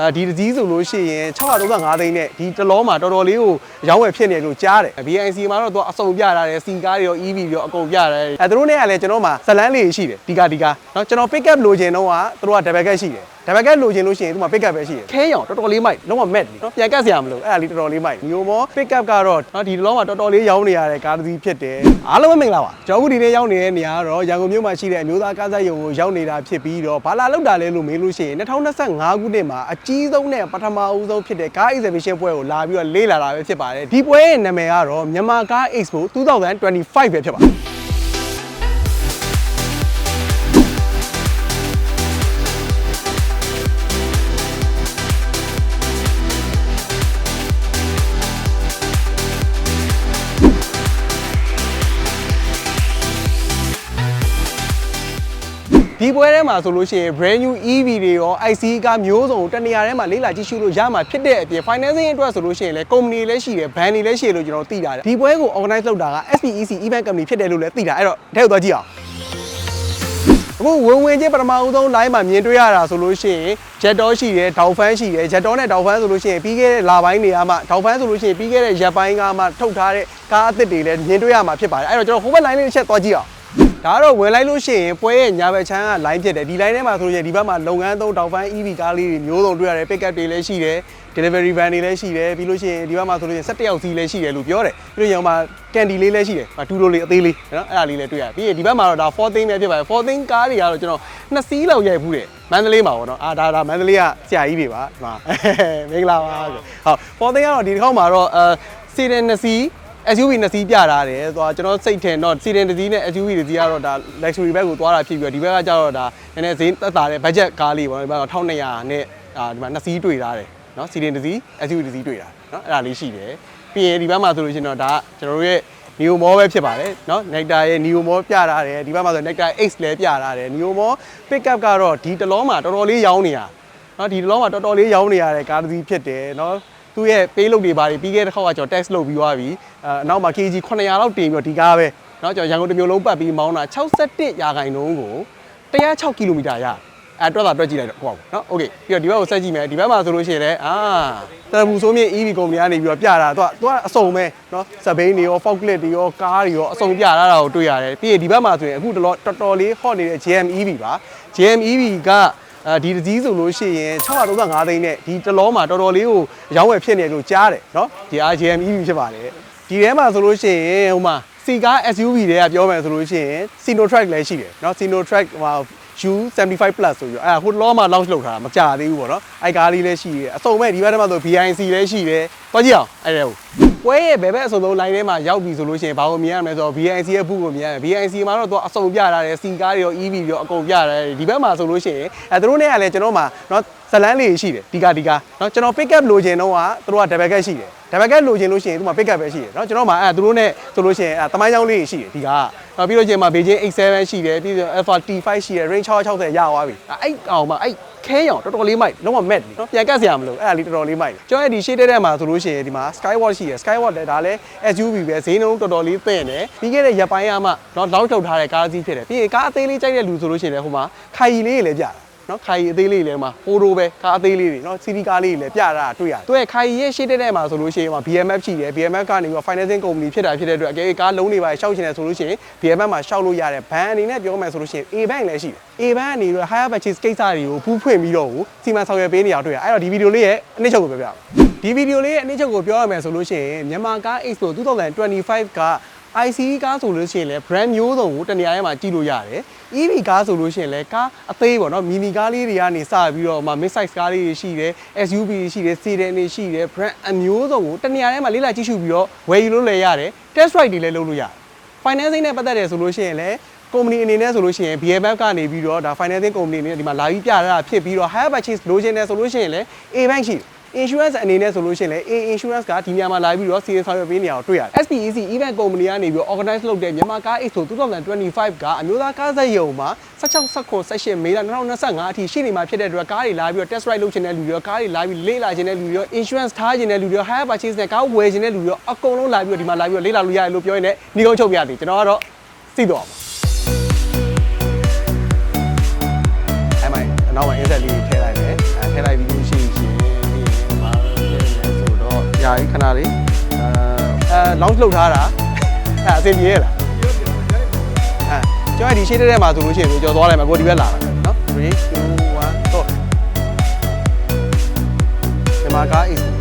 အဲဒီတစ်စီးဆိုလို့ရှိရင်635သိန်းနဲ့ဒီတစ်လုံးမှာတော်တော်လေးကိုရောင်းဝယ်ဖြစ်နေလို့ကြားတယ် BNC မှာတော့သူကအစုံပြတာတယ်စီကားတွေရော EV တွေရောအကုန်ပြတယ်အဲသူတို့နဲ့ကလည်းကျွန်တော်မှာဇလန်းလေးရှိတယ်ဒီကဒီကเนาะကျွန်တော် pick up လိုချင်တော့ကသူတို့က double cab ရှိတယ် ဒါပေမဲ့လိုချင်လို့ရှိရင်ဒီမှာ pickup ပဲရှိတယ်ခဲရောင်တော်တော်လေးမိုက်လုံးဝ mat လीနော်ပြန်ကတ်စရာမလိုအဲ့ဒါလေးတော်တော်လေးမိုက်မျိုးမော pickup ကတော့နော်ဒီလောမှာတော်တော်လေးရောင်းနေရတဲ့ကားတစ်စီးဖြစ်တယ်အားလုံးပဲမင်္ဂလာပါကျွန်တော်အခုဒီနေ့ရောက်နေတဲ့နေရာကတော့ရန်ကုန်မြို့မှာရှိတဲ့အမျိုးသားကားစက်ရုံကိုရောက်နေတာဖြစ်ပြီးတော့ဘာလာလောက်တာလဲလို့မေးလို့ရှိရင်2025ခုနှစ်မှာအကြီးဆုံးနဲ့ပထမဦးဆုံးဖြစ်တဲ့ car exhibition ပွဲကိုလာပြီးတော့လေ့လာတာပဲဖြစ်ပါတယ်ဒီပွဲရဲ့နာမည်ကတော့မြန်မာ car expo 2025ပဲဖြစ်ပါတယ် ဒီပွဲထဲမှာဆိုလို့ရှိရင် brand new EV တွေရော IC ကားမျိုးစုံတနေရာထဲမှာလေးလာကြည့်ရှုလို့ရမှာဖြစ်တဲ့အပြင် financing အတွက်ဆိုလို့ရှိရင်လည်း company လည်းရှိတယ် brand တွေလည်းရှိတယ်လို့ကျွန်တော်သိတာတယ်ဒီပွဲကို organize လုပ်တာက SPEC event company ဖြစ်တယ်လို့လည်းသိတာအဲ့တော့ထဲကိုသွားကြည့်အောင်အခုဝင်ဝင်ချင်းပထမဦးဆုံး line မှာမြင်တွေ့ရတာဆိုလို့ရှိရင် Jettor ရှိတယ် Dowfan ရှိတယ် Jettor နဲ့ Dowfan ဆိုလို့ရှိရင်ပြီးခဲ့တဲ့လပိုင်းတွေကမှ Dowfan ဆိုလို့ရှိရင်ပြီးခဲ့တဲ့ရက်ပိုင်းကမှထုတ်ထားတဲ့ကားအသစ်တွေလည်းမြင်တွေ့ရမှာဖြစ်ပါတယ်အဲ့တော့ကျွန်တော်ဟိုဘက် line လေးတစ်ချက်သွားကြည့်အောင် ဒါကတော့ဝင်လိုက်လို့ရှိရင်ပွဲရဲ့ညာဘက်ချမ်းက line ဖြစ်တယ်ဒီ line ထဲမှာဆိုရင်ဒီဘက်မှာလုပ်ငန်းသုံးတောင်ပိုင်း EV ကားလေးတွေမျိုးစုံတွေ့ရတယ် pickup တွေလည်းရှိတယ် delivery van တွေလည်းရှိတယ်ပြီးလို့ရှိရင်ဒီဘက်မှာဆိုလို့ရှိရင်17ယောက်စီးလည်းရှိတယ်လို့ပြောတယ်ပြီးလို့ရင်ဟိုမှာ candy လေးလည်းရှိတယ်တူတိုလေးအသေးလေးနော်အဲ့ဒါလေးလည်းတွေ့ရတယ်ပြီးရင်ဒီဘက်မှာတော့ဒါ14ပဲဖြစ်ပါတယ်14ကားတွေကတော့ကျွန်တော်နှစ်စီးလောက်ရိုက်ဘူးတယ်မန္တလေးမှာပေါ့နော်အာဒါဒါမန္တလေးကဆရာကြီးတွေပါဒီမှာမင်္ဂလာပါဟုတ်14ကတော့ဒီတစ်ခေါက်မှာတော့အဲစီဒန်နှစ်စီး SUV နှစ်စီးပြထားတယ်သွားကျွန်တော်စိတ်ထင်တော့စီဒန်တစ်စီးနဲ့ SUV တစ်စီးကတော့ဒါ luxury bag ကိုသွားတာဖြစ်ပြီးတော့ဒီဘက်ကကျတော့ဒါနည်းနည်းဈေးသက်သာတဲ့ budget ကားလေးပေါ့ဒီဘက်က1200နဲ့အာဒီမှာနှစ်စီးတွေ့ထားတယ်နော်စီဒန်တစ်စီး SUV တစ်စီးတွေ့တာနော်အဲ့ဒါလေးရှိတယ်ပြီးရင်ဒီဘက်မှာဆိုလို့ရှိရင်တော့ဒါကျွန်တော်တို့ရဲ့ Neo Mall ပဲဖြစ်ပါတယ်เนาะ Nectar ရဲ့ Neo Mall ပြထားတယ်ဒီဘက်မှာဆို Nectar X လည်းပြထားတယ် Neo Mall pickup ကတော့ဒီတစ်လုံးမှာတော်တော်လေးရောင်းနေတာเนาะဒီတစ်လုံးမှာတော်တော်လေးရောင်းနေရတဲ့ကားတစ်စီးဖြစ်တယ်เนาะ သူ့ရဲ့ပေးလုပ်တွေပါပြီးပြီးခဲ့တဲ့ခေါက်ကကျွန်တော် test လုပ်ပြီးသွားပြီအဲအနောက်မှာ kg 900လောက်တင်ပြီးတော့ဒီကားပဲเนาะကျွန်တော်ရန်ကုန်တစ်မျိုးလုံးပတ်ပြီးမောင်းတာ61ရာခိုင်နှုန်းကို106ကီလိုမီတာရအဲတွက်တာတွက်ကြည့်လိုက်တော့ဟုတ်ပါဘူးเนาะโอเคပြီးတော့ဒီဘက်ကိုဆက်ကြည့်မယ်ဒီဘက်မှာဆိုလို့ရှိရင်လည်းအာတရဘူဆိုမြင့် EV ကုမ္ပဏီကနေပြီးတော့ပြတာသူကသူကအစုံပဲเนาะစပိန်တွေရော forklift တွေရောကားတွေရောအစုံပြထားတာကိုတွေ့ရတယ်ပြီးရင်ဒီဘက်မှာဆိုရင်အခုတော်တော်တော်လေး hot နေတဲ့ JM EV ပါ JM EV ကအဲ ဒီတစ်စီးဆိုလို့ရှိရင်635သိန်းနဲ့ဒီတစ်လုံးမှာတော်တော်လေးကိုရောင်းဝယ်ဖြစ်နေလို့ကြားတယ်เนาะဒီ RGM EV ဖြစ်ပါတယ်ဒီထဲမှာဆိုလို့ရှိရင်ဟိုမှာစီကား SUV တွေကပြောမယ်ဆိုလို့ရှိရင် Sinotrack လည်းရှိတယ်เนาะ Sinotrack ဟို U75 plus ဆိုပြီးတော့အဲ့ဒါဟိုလောမှာ launch လုပ်ထားတာမကြသေးဘူးပေါ့နော်အဲ့ကားလေးလည်းရှိတယ်အစုံမဲ့ဒီဘက်ထဲမှာဆို BIC လည်းရှိတယ်တွားကြည့်အောင်အဲ့ဒါကို ပွဲရဲ့ဘယ်ဘက်အစုံဆုံး line ထဲမှာရောက်ပြီဆိုလို့ရှိရင်ဘာကိုမြင်ရမလဲဆိုတော့ BIC ရဲ့ဘုကိုမြင်ရတယ် BIC မှာတော့သူအစုံပြထားတယ်စီကားတွေရော EV တွေရောအကုန်ပြထားတယ်ဒီဘက်မှာဆိုလို့ရှိရင်အဲသူတို့နဲ့ကလည်းကျွန်တော်မှာနော်ဇလန်းလေးရှိတယ်ဒီကဒီကနော်ကျွန်တော် pick up လိုချင်တော့ကသူတို့က double cab ရှိတယ် double cab လိုချင်လို့ရှိရင်သူမှာ pick up ပဲရှိတယ်နော်ကျွန်တော်မှာအဲသူတို့နဲ့ဆိုလို့ရှိရင်အဲတမိုင်းချောင်းလေးရှိတယ်ဒီကနောက်ပြီးလို့ချင်းမှာ Beijing X7 ရှိတယ်ပြီးတော့ Alpha T5 ရှိတယ် range 660ရသွားပြီအဲ့အောင်မှာအဲ့ ခဲရောင်တော်တော်လေးမိုက်လုံးဝ mat လीနော်ပြန်ကတ်စရာမလိုအဲ့ဒါလေးတော်တော်လေးမိုက်ကျွန်တော်ရဲ့ဒီ shade တဲ့မှာဆိုလို့ရှိရင်ဒီမှာ Skywatch ရှိတယ် Skywatch လည်းဒါလည်း SUV ပဲဈေးနှုန်းတော်တော်လေးသင့်တယ်ပြီးခဲ့တဲ့ရက်ပိုင်းကမှတော့လောက်ထုတ်ထားတဲ့ကားစီးဖြစ်တယ်ပြီးရင်ကားအသေးလေးကြိုက်တဲ့လူဆိုလို့ရှိရင်လည်းဟိုမှာခိုင်လေးလည်းပြတယ် နော်ခိုင်အသေးလေးလည်းမှာဟိုရိုပဲကားအသေးလေးတွေနော်စီတီကားလေးတွေလည်းပြတာတွေ့ရတယ်သူရဲ့ခိုင်ရဲ့ရှေ့တဲ့ထဲမှာဆိုလို့ရှိရင်မှာ BMF ရှိတယ် BMF ကနေပြီး financing company ဖြစ်တာဖြစ်တဲ့အတွက်အကယ်ကားလုံးတွေပါရှောက်ချင်တယ်ဆိုလို့ရှိရင် BMF မှာရှောက်လို့ရတယ်ဘဏ်အနေနဲ့ပြောမယ်ဆိုလို့ရှိရင် A bank လည်းရှိတယ် A bank အနေနဲ့ higher purchase ကိစ္စတွေကိုဖူးဖွင့်ပြီးတော့စီမံဆောင်ရွက်ပေးနေအောင်တွေ့ရအဲ့တော့ဒီဗီဒီယိုလေးရဲ့အနည်းချုပ်ကိုပြောပြအောင်ဒီဗီဒီယိုလေးရဲ့အနည်းချုပ်ကိုပြောရမယ်ဆိုလို့ရှိရင်မြန်မာကား Expo 2025က IC ကားဆိုလို့ရှိရင်လည်း brand မျိုးစုံကိုတနေရာထဲမှာကြည့်လို့ရတယ် EV ကားဆိုလို့ရှိရင်လည်းကားအသေးပေါ့နော်မီနီကားလေးတွေကနေစပြီးတော့မှ mid size ကားလေးတွေရှိတယ် SUV တွေရှိတယ် sedan တွေရှိတယ် brand အမျိုးစုံကိုတနေရာထဲမှာလေးလာကြည့်ရှုပြီးတော့ဝယ်ယူလို့လည်းရတယ် test ride တွေလည်းလုပ်လို့ရတယ် financing နဲ့ပတ်သက်တယ်ဆိုလို့ရှိရင်လည်း company အနေနဲ့ဆိုလို့ရှိရင် BMF ကနေပြီးတော့ဒါ financing company အနေနဲ့ဒီမှာလာပြီးပြရတာဖြစ်ပြီးတော့ higher purchase လိုချင်တယ်ဆိုလို့ရှိရင်လည်း A bank ရှိတယ် insurance အနေနဲ့ဆိုလို့ရှိရင်လည်း A insurance ကဒီနေရာမှာလာပြီးတော့စီရင်ဆောင်ရွက်ပေးနေအောင်တွေ့ရတယ် SPEC event company ကနေပြီးတော့ organize လုပ်တဲ့မြန်မာကား Expo 2025ကအမျိုးသားကားစက်ရုံမှာ16 19 18မေလ2025အထိရှိနေမှာဖြစ်တဲ့အတွက်ကားတွေလာပြီးတော့ test ride လုပ်ချင်တဲ့လူတွေရောကားတွေလာပြီးလေ့လာချင်တဲ့လူတွေရော insurance ထားချင်တဲ့လူတွေရော higher purchase နဲ့ကားဝယ်ချင်တဲ့လူတွေရောအကုန်လုံးလာပြီးတော့ဒီမှာလာပြီးတော့လေ့လာလို့ရတယ်လို့ပြောရင်လည်းညီကုန်းချုပ်ပြသည်ကျွန်တော်ကတော့သိတော့ပါအဲ့မိုင်းနောက်မှာ insert လေးထည့်လိုက်မယ်အဲထည့်လိုက်ပြီး ကြီးခဏလေးအဲအဲ launch လုပ်ထားတာအဲအဆင်ပြေရလားအဲကျွန်တော်ဒီရှေ့တဲ့မှာဆိုလို့ရှိရင်ကြော်သွားလိုက်မှာကိုဒီဘက်လာတာနော်3 2 1တော့ဒီမှာကား AC